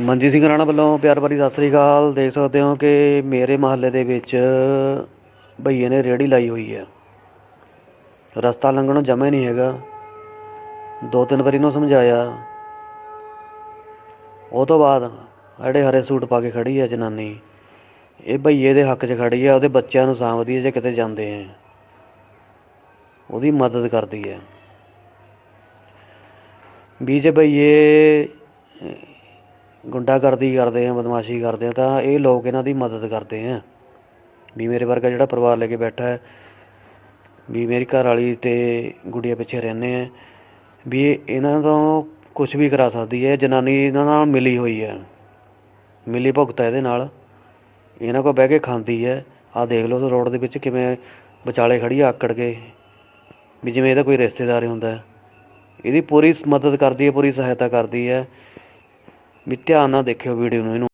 ਮਨਜੀਤ ਸਿੰਘ ਰਾਣਾ ਵੱਲੋਂ ਪਿਆਰ ਭਰੀ ਸਤਿ ਸ੍ਰੀ ਅਕਾਲ। ਦੇਖ ਸਕਦੇ ਹੋ ਕਿ ਮੇਰੇ ਮਹੱਲੇ ਦੇ ਵਿੱਚ ਭਈਏ ਨੇ ਰੇੜੀ ਲਾਈ ਹੋਈ ਹੈ। ਰਸਤਾ ਲੰਘਣ ਨੂੰ ਜਮੇ ਨਹੀਂ ਹੈਗਾ। ਦੋ ਤਿੰਨ ਵਾਰੀ ਨੂੰ ਸਮਝਾਇਆ। ਉਹ ਤੋਂ ਬਾਅਦ ਜਿਹੜੇ ਹਰੇ ਸੂਟ ਪਾ ਕੇ ਖੜੀ ਹੈ ਜਨਾਨੀ, ਇਹ ਭਈਏ ਦੇ ਹੱਕ 'ਚ ਖੜੀ ਹੈ, ਉਹਦੇ ਬੱਚਿਆਂ ਨੂੰ ਸਾਂਭਦੀ ਹੈ ਜੇ ਕਿਤੇ ਜਾਂਦੇ ਹੈ। ਉਹਦੀ ਮਦਦ ਕਰਦੀ ਹੈ। ਵੀ ਜੇ ਭਈਏ ਗੁੰਡਾਗਰਦੀ ਕਰਦੇ ਆ, ਬਦਮਾਸ਼ੀ ਕਰਦੇ ਆ, ਤਾਂ ਇਹ ਲੋਕ ਇਹਨਾਂ ਦੀ ਮਦਦ ਕਰਦੇ ਆ। ਵੀ ਮੇਰੇ ਵਰਗਾ ਜਿਹੜਾ ਪਰਿਵਾਰ ਲੈ ਕੇ ਬੈਠਾ ਹੈ, ਵੀ ਮੇਰੀ ਘਰ ਵਾਲੀ ਤੇ ਗੁੜੀਆ ਪਿੱਛੇ ਰਹਿੰਦੇ ਆ, ਵੀ ਇਹਨਾਂ ਤੋਂ ਕੁਝ ਵੀ ਕਰਾ ਸਕਦੀ ਹੈ, ਜਨਾਨੀ ਇਹਨਾਂ ਨਾਲ ਮਿਲੀ ਹੋਈ ਹੈ। ਮਿਲੀ ਭੁਗਤ ਹੈ ਇਹਦੇ ਨਾਲ। ਇਹਨਾਂ ਕੋਲ ਬਹਿ ਕੇ ਖਾਂਦੀ ਹੈ। ਆਹ ਦੇਖ ਲਓ ਰੋਡ ਦੇ ਵਿੱਚ ਕਿਵੇਂ ਵਿਚਾਲੇ ਖੜੀ ਆਕੜ ਕੇ। ਵੀ ਜਿਵੇਂ ਇਹਦਾ ਕੋਈ ਰਿਸ਼ਤੇਦਾਰ ਹੁੰਦਾ ਇਹਦੀ ਪੂਰੀ ਮਦਦ ਕਰਦੀ ਹੈ, ਪੂਰੀ ਸਹਾਇਤਾ ਕਰਦੀ ਹੈ। ਵੀ ਧਿਆਨ ਨਾਲ ਦੇਖਿਓ ਵੀਡੀਓ ਨੂੰ ਇਹਨੂੰ।